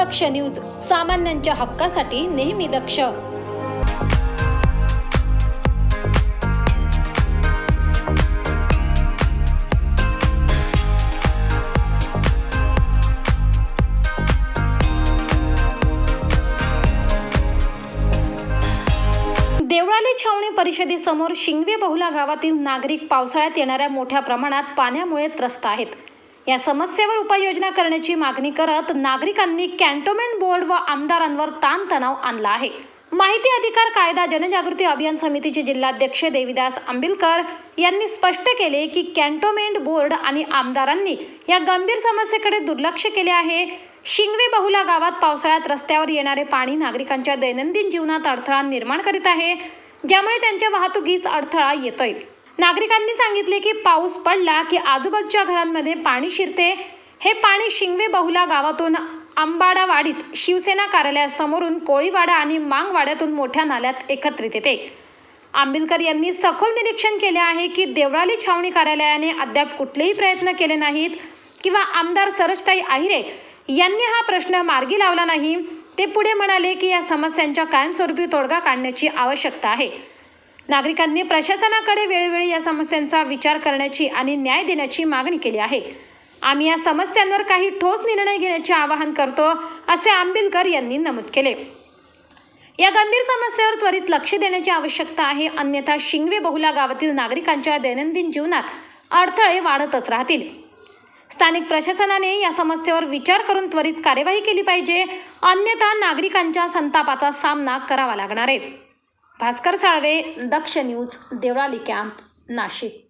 दक्ष news सामान्यांच्या हक्कासाठी नेहमी दक्ष. देवळाली छावणी परिषदेसमोर शिंगवे बहुला गावातील नागरिक पावसाळ्यात येणाऱ्या मोठ्या प्रमाणात पाण्यामुळे त्रस्त आहेत. या समस्येवर उपाययोजना करण्याची मागणी करत नागरिकांनी कॅन्टोन्मेंट बोर्ड व आमदारांवर ताणतणाव आणला आहे. माहिती अधिकार कायदा जनजागृती अभियान समितीचे जिल्हाध्यक्ष देविदास आंबिलकर यांनी स्पष्ट केले की कॅन्टोन्मेंट बोर्ड आणि आमदारांनी या गंभीर समस्येकडे दुर्लक्ष केले आहे. शिंगवे बहुला गावात पावसाळ्यात रस्त्यावर येणारे पाणी नागरिकांच्या दैनंदिन जीवनात अडथळा निर्माण करीत आहे ज्यामुळे त्यांच्या वाहतुकीस अडथळा येतोय. नागरिकांनी सांगितले की पाऊस पडला की आजूबाजूच्या घरांमध्ये पाणी शिरते. हे पाणी शिंगवे बहुला गावातून आंबाडावाडीत शिवसेना कार्यालयासमोरून कोळीवाडा आणि मांगवाड्यातून मोठ्या नाल्यात एकत्रित येते. आंबिलकर यांनी सखोल निरीक्षण केले आहे की देवळाली छावणी कार्यालयाने अद्याप कुठलेही प्रयत्न केले नाहीत किंवा आमदार सरजताई आहिरे यांनी हा प्रश्न मार्गी लावला नाही. ते पुढे म्हणाले की या समस्यांच्या कायमस्वरूपी तोडगा काढण्याची आवश्यकता आहे. नागरिकांनी प्रशासनाकडे वेळोवेळी या समस्यांचा विचार करण्याची आणि न्याय देण्याची मागणी केली आहे. आम्ही या समस्यांवर काही ठोस निर्णय घेण्याचे आवाहन करतो असे आंबिलकर यांनी नमूद केले. या गंभीर समस्येवर त्वरित लक्ष देण्याची आवश्यकता आहे. अन्यथा शिंगवे बहुला गावातील नागरिकांच्या दैनंदिन जीवनात अडथळे वाढतच राहतील. स्थानिक प्रशासनाने या समस्येवर विचार करून त्वरित कार्यवाही केली पाहिजे. अन्यथा नागरिकांच्या संतापाचा सामना करावा लागणार आहे. Bhaskar Salve Daksh news Deolali camp Nashik.